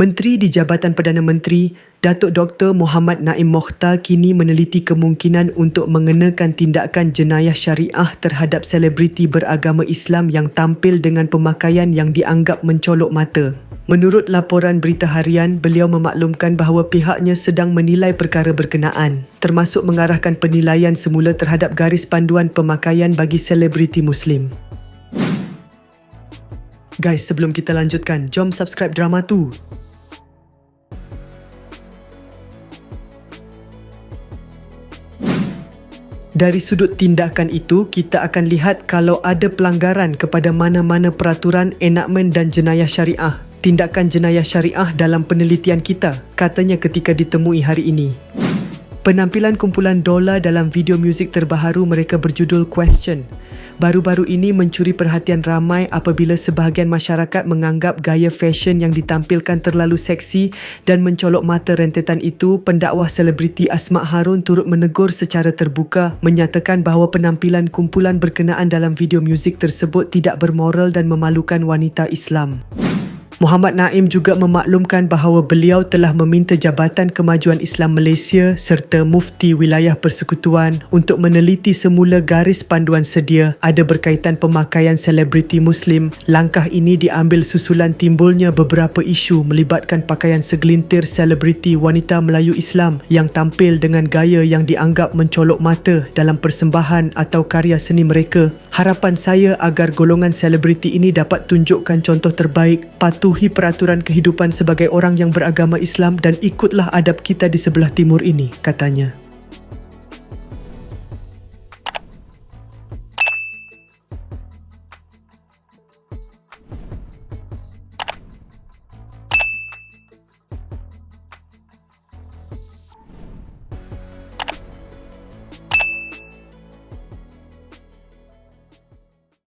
Menteri di Jabatan Perdana Menteri, Datuk Dr. Muhammad Naim Mokhtar kini meneliti kemungkinan untuk mengenakan tindakan jenayah syariah terhadap selebriti beragama Islam yang tampil dengan pemakaian yang dianggap mencolok mata. Menurut laporan berita harian, beliau memaklumkan bahawa pihaknya sedang menilai perkara berkenaan, termasuk mengarahkan penilaian semula terhadap garis panduan pemakaian bagi selebriti Muslim. Guys, sebelum kita lanjutkan, jom subscribe drama tu. Dari sudut tindakan itu, kita akan lihat kalau ada pelanggaran kepada mana-mana peraturan, enakmen dan jenayah syariah. Tindakan jenayah syariah dalam penelitian kita, katanya ketika ditemui hari ini. Penampilan kumpulan dolar dalam video muzik terbaharu mereka berjudul Question baru-baru ini mencuri perhatian ramai apabila sebahagian masyarakat menganggap gaya fashion yang ditampilkan terlalu seksi dan mencolok mata rentetan itu, pendakwah selebriti Asma Harun turut menegur secara terbuka menyatakan bahawa penampilan kumpulan berkenaan dalam video muzik tersebut tidak bermoral dan memalukan wanita Islam. Muhammad Naim juga memaklumkan bahawa beliau telah meminta Jabatan Kemajuan Islam Malaysia serta Mufti Wilayah Persekutuan untuk meneliti semula garis panduan sedia ada berkaitan pemakaian selebriti Muslim. Langkah ini diambil susulan timbulnya beberapa isu melibatkan pakaian segelintir selebriti wanita Melayu Islam yang tampil dengan gaya yang dianggap mencolok mata dalam persembahan atau karya seni mereka. Harapan saya agar golongan selebriti ini dapat tunjukkan contoh terbaik patuh patuhi peraturan kehidupan sebagai orang yang beragama Islam dan ikutlah adab kita di sebelah timur ini, katanya.